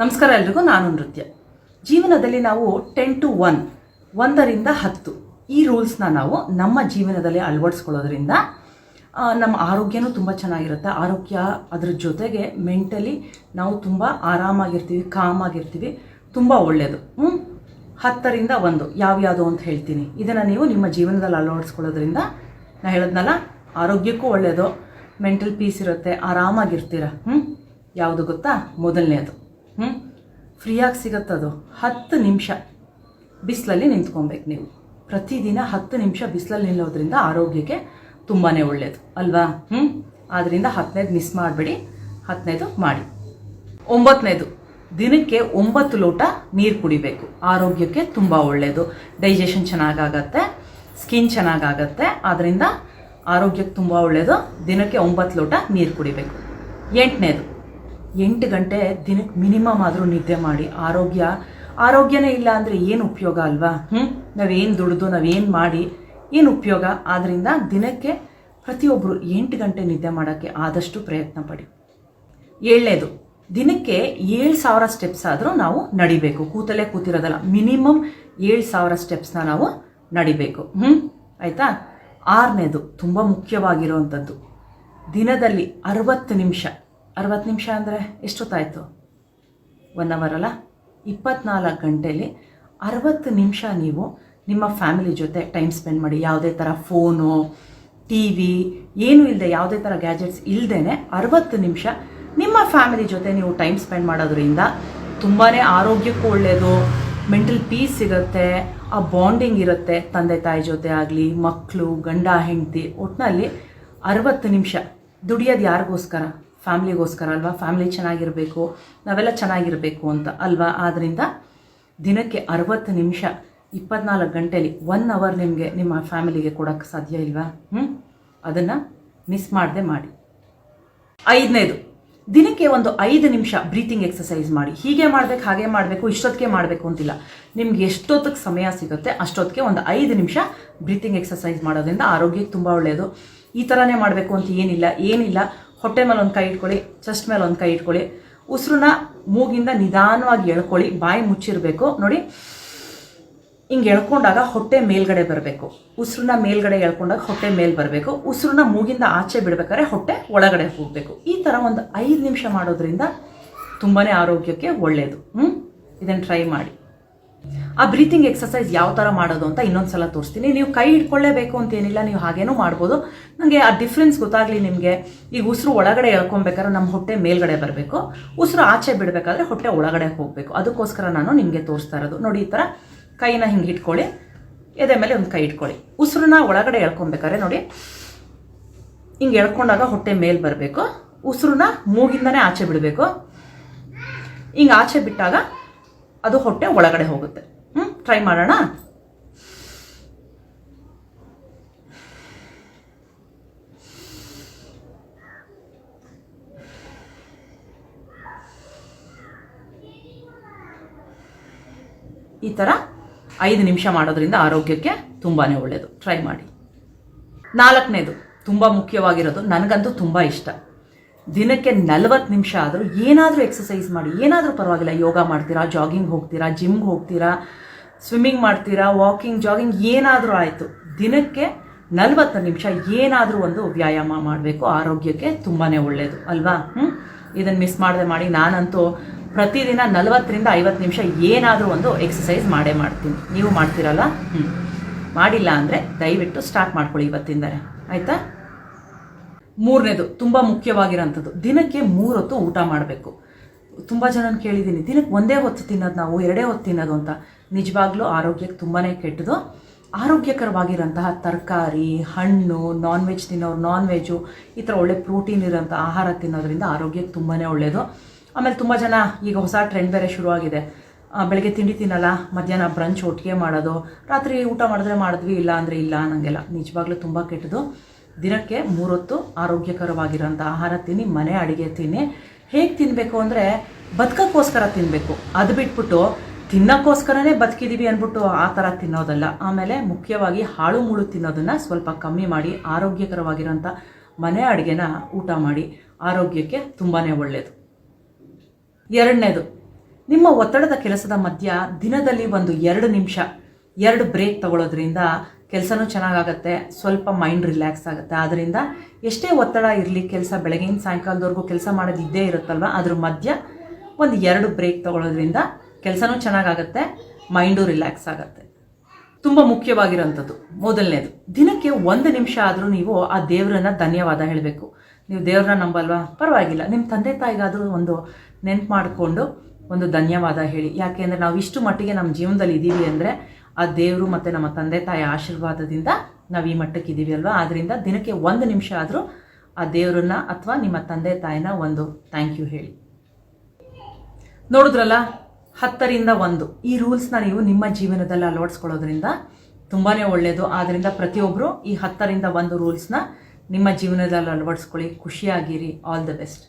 ನಮಸ್ಕಾರ ಎಲ್ರಿಗೂ, ನಾನು ನೃತ್ಯ. ಜೀವನದಲ್ಲಿ ನಾವು ಟೆನ್ ಟು ಒನ್ ಒಂದರಿಂದ ಹತ್ತು. ಈ ರೂಲ್ಸ್ನ ನಾವು ನಮ್ಮ ಜೀವನದಲ್ಲಿ ಅಳವಡಿಸ್ಕೊಳ್ಳೋದ್ರಿಂದ ನಮ್ಮ ಆರೋಗ್ಯನೂ ತುಂಬ ಚೆನ್ನಾಗಿರುತ್ತೆ. ಆರೋಗ್ಯ ಅದ್ರ ಜೊತೆಗೆ ಮೆಂಟಲಿ ನಾವು ತುಂಬ ಆರಾಮಾಗಿರ್ತೀವಿ, ಕಾಮಾಗಿರ್ತೀವಿ, ತುಂಬ ಒಳ್ಳೆಯದು ಹ್ಞೂ ಹತ್ತರಿಂದ ಒಂದು, ಯಾವ್ಯಾವುದು ಅಂತ ಹೇಳ್ತೀನಿ. ಇದನ್ನು ನೀವು ನಿಮ್ಮ ಜೀವನದಲ್ಲಿ ಅಳವಡಿಸ್ಕೊಳ್ಳೋದ್ರಿಂದ, ನಾ ಹೇಳೋದ್ನಲ್ಲ, ಆರೋಗ್ಯಕ್ಕೂ ಒಳ್ಳೆಯದು ಮೆಂಟಲ್ ಪೀಸ್ ಇರುತ್ತೆ, ಆರಾಮಾಗಿರ್ತೀರ. ಹ್ಞೂ ಯಾವುದು ಗೊತ್ತಾ? ಮೊದಲನೇದು. ಹ್ಞೂ ಫ್ರೀಯಾಗಿ ಸಿಗುತ್ತದು ಹತ್ತು ನಿಮಿಷ. ಬಿಸಿಲಲ್ಲಿ ನಿಂತ್ಕೊಬೇಕು ನೀವು. ಪ್ರತಿದಿನ ಹತ್ತು ನಿಮಿಷ ಬಿಸಿಲಲ್ಲಿ ನಿಲ್ಲೋದ್ರಿಂದ ಆರೋಗ್ಯಕ್ಕೆ ತುಂಬಾ ಒಳ್ಳೆಯದು ಅಲ್ವಾ? ಹ್ಞೂ ಆದ್ದರಿಂದ ಹತ್ತನೇದು ಮಿಸ್ ಮಾಡಬೇಡಿ. ಹತ್ತನೇದು ಮಾಡಿ. ಒಂಬತ್ತನೇದು ದಿನಕ್ಕೆ ಒಂಬತ್ತು ಲೋಟ ನೀರು ಕುಡಿಬೇಕು. ಆರೋಗ್ಯಕ್ಕೆ ತುಂಬ ಒಳ್ಳೆಯದು ಡೈಜೆಷನ್ ಚೆನ್ನಾಗಾಗತ್ತೆ. ಸ್ಕಿನ್ ಚೆನ್ನಾಗಾಗತ್ತೆ. ಆದ್ದರಿಂದ ಆರೋಗ್ಯಕ್ಕೆ ತುಂಬ ಒಳ್ಳೆಯದು ದಿನಕ್ಕೆ ಒಂಬತ್ತು ಲೋಟ ನೀರು ಕುಡಿಬೇಕು. ಎಂಟನೇದು. ಎಂಟು ಗಂಟೆ ದಿನಕ್ಕೆ ಮಿನಿಮಮ್ ಆದರೂ ನಿದ್ದೆ ಮಾಡಿ, ಆರೋಗ್ಯ, ಆರೋಗ್ಯನೇ ಇಲ್ಲ ಅಂದರೆ ಏನು ಉಪಯೋಗ ಅಲ್ವಾ? ಹ್ಞೂ ನಾವೇನು ದುಡಿದು, ನಾವೇನು ಮಾಡಿ, ಏನು ಉಪಯೋಗ? ಆದ್ದರಿಂದ ದಿನಕ್ಕೆ ಪ್ರತಿಯೊಬ್ಬರು ಎಂಟು ಗಂಟೆ ನಿದ್ದೆ ಮಾಡೋಕ್ಕೆ ಆದಷ್ಟು ಪ್ರಯತ್ನ ಪಡಿ. ಏಳನೇದು, ದಿನಕ್ಕೆ ಏಳು ಸಾವಿರ ಸ್ಟೆಪ್ಸ್ ಆದರೂ ನಾವು ನಡಿಬೇಕು. ಕೂತಲೇ ಕೂತಿರೋದಲ್ಲ, ಮಿನಿಮಮ್ ಏಳು ಸಾವಿರ ಸ್ಟೆಪ್ಸ್ನ ನಾವು ನಡಿಬೇಕು. ಹ್ಞೂ ಆಯಿತಾ? ಆರನೇದು, ತುಂಬ ಮುಖ್ಯವಾಗಿರುವಂಥದ್ದು ದಿನದಲ್ಲಿ ಅರವತ್ತು ನಿಮಿಷ ಅರವತ್ತು ನಿಮಿಷ ಅಂದರೆ ಎಷ್ಟೊತ್ತಾಯಿತು? ಒನ್ ಅವರ್ ಅಲ್ಲ? ಇಪ್ಪತ್ನಾಲ್ಕು ಗಂಟೆಯಲ್ಲಿ ಅರವತ್ತು ನಿಮಿಷ ನೀವು ನಿಮ್ಮ ಫ್ಯಾಮಿಲಿ ಜೊತೆ ಟೈಮ್ ಸ್ಪೆಂಡ್ ಮಾಡಿ, ಯಾವುದೇ ಥರ ಫೋನು ಟಿ ವಿ ಏನೂ ಇಲ್ಲದೆ ಯಾವುದೇ ಥರ ಗ್ಯಾಜೆಟ್ಸ್ ಇಲ್ಲದೇ ಅರವತ್ತು ನಿಮಿಷ ನಿಮ್ಮ ಫ್ಯಾಮಿಲಿ ಜೊತೆ ನೀವು ಟೈಮ್ ಸ್ಪೆಂಡ್ ಮಾಡೋದ್ರಿಂದ ತುಂಬಾ ಆರೋಗ್ಯಕ್ಕೂ ಒಳ್ಳೆಯದು ಮೆಂಟಲ್ ಪೀಸ್ ಸಿಗುತ್ತೆ, ಆ ಬಾಂಡಿಂಗ್ ಇರುತ್ತೆ ತಂದೆ ತಾಯಿ ಜೊತೆ ಆಗಲಿ ಮಕ್ಕಳು ಗಂಡ, ಹೆಂಡತಿ ಒಟ್ಟಿನಲ್ಲಿ ಅರವತ್ತು ನಿಮಿಷ ದುಡಿಯೋದು ಯಾರಿಗೋಸ್ಕರ? ಫ್ಯಾಮ್ಲಿಗೋಸ್ಕರ ಅಲ್ವಾ? ಫ್ಯಾಮ್ಲಿ ಚೆನ್ನಾಗಿರಬೇಕು, ನಾವೆಲ್ಲ ಚೆನ್ನಾಗಿರಬೇಕು ಅಂತ ಅಲ್ವಾ? ಆದ್ದರಿಂದ ದಿನಕ್ಕೆ ಅರವತ್ತು ನಿಮಿಷ, ಇಪ್ಪತ್ನಾಲ್ಕು ಗಂಟೆಲಿ ಒನ್ ಅವರ್ ನಿಮಗೆ ನಿಮ್ಮ ಫ್ಯಾಮಿಲಿಗೆ ಕೊಡೋಕ್ಕೆ ಸಾಧ್ಯ ಇಲ್ವಾ? ಹ್ಞೂ ಅದನ್ನು ಮಿಸ್ ಮಾಡದೆ ಮಾಡಿ. ಐದನೇದು, ದಿನಕ್ಕೆ ಒಂದು ಐದು ನಿಮಿಷ ಬ್ರೀತಿಂಗ್ ಎಕ್ಸಸೈಸ್ ಮಾಡಿ. ಹೀಗೆ ಮಾಡಬೇಕು, ಹಾಗೆ ಮಾಡಬೇಕು, ಇಷ್ಟೊತ್ತಿಗೆ ಮಾಡಬೇಕು ಅಂತಿಲ್ಲ. ನಿಮ್ಗೆ ಎಷ್ಟೊತ್ತಿಗೆ ಸಮಯ ಸಿಗುತ್ತೆ ಅಷ್ಟೊತ್ತಿಗೆ ಒಂದು ಐದು ನಿಮಿಷ ಬ್ರೀತಿಂಗ್ ಎಕ್ಸಸೈಸ್ ಮಾಡೋದ್ರಿಂದ ಆರೋಗ್ಯಕ್ಕೆ ತುಂಬ ಒಳ್ಳೆಯದು ಈ ಥರನೇ ಮಾಡಬೇಕು ಅಂತ ಏನಿಲ್ಲ ಏನಿಲ್ಲ. ಹೊಟ್ಟೆ ಮೇಲೆ ಒಂದು ಕೈ ಇಟ್ಕೊಳ್ಳಿ ಚೆಸ್ಟ್ ಮೇಲೆ ಒಂದು ಕೈ ಇಟ್ಕೊಳ್ಳಿ. ಉಸಿರನ್ನ ಮೂಗಿಂದ ನಿಧಾನವಾಗಿ ಎಳ್ಕೊಳ್ಳಿ, ಬಾಯಿ ಮುಚ್ಚಿರಬೇಕು. ನೋಡಿ, ಹಿಂಗೆ ಎಳ್ಕೊಂಡಾಗ ಹೊಟ್ಟೆ ಮೇಲ್ಗಡೆ ಬರಬೇಕು. ಉಸಿರನ್ನ ಮೇಲ್ಗಡೆ ಎಳ್ಕೊಂಡಾಗ ಹೊಟ್ಟೆ ಮೇಲೆ ಬರಬೇಕು. ಉಸಿರನ್ನ ಮೂಗಿಂದ ಆಚೆ ಬಿಡಬೇಕಾದ್ರೆ ಹೊಟ್ಟೆ ಒಳಗಡೆ ಹೋಗಬೇಕು. ಈ ಥರ ಒಂದು ಐದು ನಿಮಿಷ ಮಾಡೋದ್ರಿಂದ ತುಂಬಾ ಆರೋಗ್ಯಕ್ಕೆ ಒಳ್ಳೆಯದು ಹ್ಞೂ ಇದನ್ನು ಟ್ರೈ ಮಾಡಿ. ಆ ಬ್ರೀತಿಂಗ್ ಎಕ್ಸಸೈಸ್ ಯಾವ ಥರ ಮಾಡೋದು ಅಂತ ಇನ್ನೊಂದು ಸಲ ತೋರಿಸ್ತೀನಿ. ನೀವು ಕೈ ಹಿಡ್ಕೊಳ್ಳೇಬೇಕು ಅಂತ ಏನಿಲ್ಲ, ನೀವು ಹಾಗೇನೂ ಮಾಡ್ಬೋದು. ನನಗೆ ಆ ಡಿಫ್ರೆನ್ಸ್ ಗೊತ್ತಾಗಲಿ ನಿಮಗೆ. ಈಗ ಉಸಿರು ಒಳಗಡೆ ಎಳ್ಕೊಬೇಕಾದ್ರೆ ನಮ್ಮ ಹೊಟ್ಟೆ ಮೇಲ್ಗಡೆ ಬರಬೇಕು. ಉಸಿರು ಆಚೆ ಬಿಡಬೇಕಾದ್ರೆ ಹೊಟ್ಟೆ ಒಳಗಡೆ ಹೋಗಬೇಕು. ಅದಕ್ಕೋಸ್ಕರ ನಾನು ನಿಮಗೆ ತೋರಿಸ್ತಾ ಇರೋದು. ನೋಡಿ, ಈ ಥರ ಕೈನ ಹಿಂಗೆ ಇಟ್ಕೊಳ್ಳಿ ಎದೆ ಮೇಲೆ ಒಂದು ಕೈ ಇಟ್ಕೊಳ್ಳಿ ಉಸಿರನ್ನ ಒಳಗಡೆ ಎಳ್ಕೊಬೇಕಾದ್ರೆ ನೋಡಿ, ಹಿಂಗೆ ಎಳ್ಕೊಂಡಾಗ ಹೊಟ್ಟೆ ಮೇಲ್ ಬರಬೇಕು. ಉಸಿರನ್ನ ಮೂಗಿಂದನೇ ಆಚೆ ಬಿಡಬೇಕು. ಹಿಂಗೆ ಆಚೆ ಬಿಟ್ಟಾಗ ಅದು ಹೊಟ್ಟೆ ಒಳಗಡೆ ಹೋಗುತ್ತೆ. ಟ್ರೈ ಮಾಡೋಣ? ಈ ಥರ ಐದು ನಿಮಿಷ ಮಾಡೋದ್ರಿಂದ ಆರೋಗ್ಯಕ್ಕೆ ತುಂಬಾ ಒಳ್ಳೆಯದು ಟ್ರೈ ಮಾಡಿ. ನಾಲ್ಕನೇದು, ತುಂಬ ಮುಖ್ಯವಾಗಿರೋದು ನನಗಂತೂ ತುಂಬ ಇಷ್ಟ. ದಿನಕ್ಕೆ ನಲವತ್ತು ನಿಮಿಷ ಆದರೂ ಏನಾದರೂ ಎಕ್ಸಸೈಸ್ ಮಾಡಿ, ಏನಾದರೂ ಪರವಾಗಿಲ್ಲ, ಯೋಗ ಮಾಡ್ತೀರಾ ಜಾಗಿಂಗ್ ಹೋಗ್ತೀರಾ ಜಿಮ್ಗೆ ಹೋಗ್ತೀರಾ ಸ್ವಿಮ್ಮಿಂಗ್ ಮಾಡ್ತೀರಾ ವಾಕಿಂಗ್ ಜಾಗಿಂಗ್ ಏನಾದರೂ ಆಯಿತು. ದಿನಕ್ಕೆ ನಲವತ್ತು ನಿಮಿಷ ಏನಾದರೂ ಒಂದು ವ್ಯಾಯಾಮ ಮಾಡಬೇಕು. ಆರೋಗ್ಯಕ್ಕೆ ತುಂಬಾ ಒಳ್ಳೆಯದು ಅಲ್ವಾ? ಹ್ಞೂ ಇದನ್ನು ಮಿಸ್ ಮಾಡದೆ ಮಾಡಿ ನಾನಂತೂ ಪ್ರತಿದಿನ ನಲವತ್ತರಿಂದ ಐವತ್ತು ನಿಮಿಷ ಏನಾದರೂ ಒಂದು ಎಕ್ಸಸೈಸ್ ಮಾಡೇ ಮಾಡ್ತೀನಿ. ನೀವು ಮಾಡ್ತೀರಲ್ಲ? ಹ್ಞೂ ಮಾಡಿಲ್ಲ ಅಂದರೆ ದಯವಿಟ್ಟು ಸ್ಟಾರ್ಟ್ ಮಾಡ್ಕೊಳ್ಳಿ ಇವತ್ತಿಂದಲೇ. ಆಯಿತಾ? ಮೂರನೇದು, ತುಂಬ ಮುಖ್ಯವಾಗಿರೋಂಥದ್ದು. ದಿನಕ್ಕೆ ಮೂರೊತ್ತು ಊಟ ಮಾಡಬೇಕು. ತುಂಬ ಜನ ಕೇಳಿದ್ದೀನಿ ದಿನಕ್ಕೆ ಒಂದೇ ಹೊತ್ತು ತಿನ್ನೋದು ನಾವು, ಎರಡೇ ಹೊತ್ತು ತಿನ್ನೋದು ಅಂತ. ನಿಜವಾಗ್ಲೂ ಆರೋಗ್ಯಕ್ಕೆ ತುಂಬಾ ಕೆಟ್ಟದು. ಆರೋಗ್ಯಕರವಾಗಿರೋಂತಹ ತರಕಾರಿ, ಹಣ್ಣು ನಾನ್ ವೆಜ್ ತಿನ್ನೋರು ನಾನ್ ವೆಜ್ಜು ಈ ಥರ ಒಳ್ಳೆ ಪ್ರೋಟೀನ್ ಇರೋಂಥ ಆಹಾರ ತಿನ್ನೋದ್ರಿಂದ ಆರೋಗ್ಯಕ್ಕೆ ತುಂಬಾ ಒಳ್ಳೆಯದು ಆಮೇಲೆ ತುಂಬ ಜನ ಈಗ ಹೊಸ ಟ್ರೆಂಡ್ ಬೇರೆ ಶುರುವಾಗಿದೆ. ಬೆಳಗ್ಗೆ ತಿಂಡಿ ತಿನ್ನಲ್ಲ, ಮಧ್ಯಾಹ್ನ ಬ್ರಂಚ್ ಒಟ್ಟಿಗೆ ಮಾಡೋದು, ರಾತ್ರಿ ಊಟ ಮಾಡಿದ್ರೆ ಮಾಡಿದ್ವಿ, ಇಲ್ಲ ಅಂದರೆ ಇಲ್ಲ ಅನ್ನೋಂಗೆಲ್ಲ. ನಿಜವಾಗ್ಲೂ ತುಂಬ ಕೆಟ್ಟದು. ದಿನಕ್ಕೆ ಮೂರೊತ್ತು ಆರೋಗ್ಯಕರವಾಗಿರೋಂಥ ಆಹಾರ ತಿನ್ನಿ, ಮನೆ ಅಡುಗೆ ತಿನ್ನಿ. ಹೇಗೆ ತಿನ್ನಬೇಕು ಅಂದರೆ ಬದುಕೋಕ್ಕೋಸ್ಕರ ತಿನ್ನಬೇಕು ಅದು ಬಿಟ್ಬಿಟ್ಟು ತಿನ್ನಕ್ಕೋಸ್ಕರನೇ ಬದುಕಿದ್ದೀವಿ ಅಂದ್ಬಿಟ್ಟು ಆ ಥರ ತಿನ್ನೋದಲ್ಲ. ಆಮೇಲೆ ಮುಖ್ಯವಾಗಿ ಹಾಳು ಮೂಳು ತಿನ್ನೋದನ್ನು ಸ್ವಲ್ಪ ಕಮ್ಮಿ ಮಾಡಿ, ಆರೋಗ್ಯಕರವಾಗಿರೋಂಥ ಮನೆ ಅಡುಗೆನ ಊಟ ಮಾಡಿ, ಆರೋಗ್ಯಕ್ಕೆ ತುಂಬಾ ಒಳ್ಳೆಯದು ಎರಡನೇದು, ನಿಮ್ಮ ಒತ್ತಡದ ಕೆಲಸದ ಮಧ್ಯ ದಿನದಲ್ಲಿ ಒಂದು ಎರಡು ನಿಮಿಷ, ಎರಡು ಬ್ರೇಕ್ ತಗೊಳ್ಳೋದ್ರಿಂದ ಕೆಲಸನೂ ಚೆನ್ನಾಗಾಗತ್ತೆ, ಸ್ವಲ್ಪ ಮೈಂಡ್ ರಿಲ್ಯಾಕ್ಸ್ ಆಗುತ್ತೆ. ಆದ್ದರಿಂದ ಎಷ್ಟೇ ಒತ್ತಡ ಇರಲಿ, ಕೆಲಸ ಬೆಳಗಿನ ಸಾಯಂಕಾಲದವರೆಗೂ ಕೆಲಸ ಮಾಡೋದು ಇದ್ದೇ ಇರುತ್ತಲ್ವ? ಅದ್ರ ಮಧ್ಯ ಒಂದು ಎರಡು ಬ್ರೇಕ್ ತಗೊಳ್ಳೋದ್ರಿಂದ ಕೆಲಸನೂ ಚೆನ್ನಾಗಾಗತ್ತೆ ಮೈಂಡು ರಿಲ್ಯಾಕ್ಸ್ ಆಗುತ್ತೆ. ತುಂಬ ಮುಖ್ಯವಾಗಿರೋಂಥದ್ದು. ಮೊದಲನೇದು, ದಿನಕ್ಕೆ ಒಂದು ನಿಮಿಷ ಆದರೂ ನೀವು ಆ ದೇವರನ್ನ ಧನ್ಯವಾದ ಹೇಳಬೇಕು. ನೀವು ದೇವ್ರನ್ನ ನಂಬಲ್ವಾ? ಪರವಾಗಿಲ್ಲ. ನಿಮ್ಮ ತಂದೆ ತಾಯಿಗಾದರೂ ಒಂದು ನೆನ್ಪು ಮಾಡಿಕೊಂಡು ಒಂದು ಧನ್ಯವಾದ ಹೇಳಿ. ಯಾಕೆಂದರೆ ನಾವು ಇಷ್ಟು ಮಟ್ಟಿಗೆ ನಮ್ಮ ಜೀವನದಲ್ಲಿ ಇದ್ದೀವಿ ಅಂದರೆ ಆ ದೇವರು ಮತ್ತು ನಮ್ಮ ತಂದೆ ತಾಯಿ ಆಶೀರ್ವಾದದಿಂದ ನಾವು ಈ ಮಟ್ಟಕ್ಕೆ ಇದ್ದೀವಿ ಅಲ್ವಾ? ಆದ್ದರಿಂದ ದಿನಕ್ಕೆ ಒಂದು ನಿಮಿಷ ಆದರೂ ಆ ದೇವರನ್ನ ಅಥವಾ ನಿಮ್ಮ ತಂದೆ ತಾಯಿನ ಒಂದು ಥ್ಯಾಂಕ್ ಯು ಹೇಳಿ. ನೋಡಿದ್ರಲ್ಲ, ಹತ್ತರಿಂದ ಒಂದು. ಈ ರೂಲ್ಸ್ನ ನೀವು ನಿಮ್ಮ ಜೀವನದಲ್ಲಿ ಅಳವಡಿಸ್ಕೊಳ್ಳೋದ್ರಿಂದ ತುಂಬಾ ಒಳ್ಳೆಯದು ಆದ್ದರಿಂದ ಪ್ರತಿಯೊಬ್ಬರು ಈ ಹತ್ತರಿಂದ ಒಂದು ರೂಲ್ಸ್ನ ನಿಮ್ಮ ಜೀವನದಲ್ಲಿ ಅಳವಡಿಸ್ಕೊಳ್ಳಿ. ಖುಷಿಯಾಗಿರಿ. All the best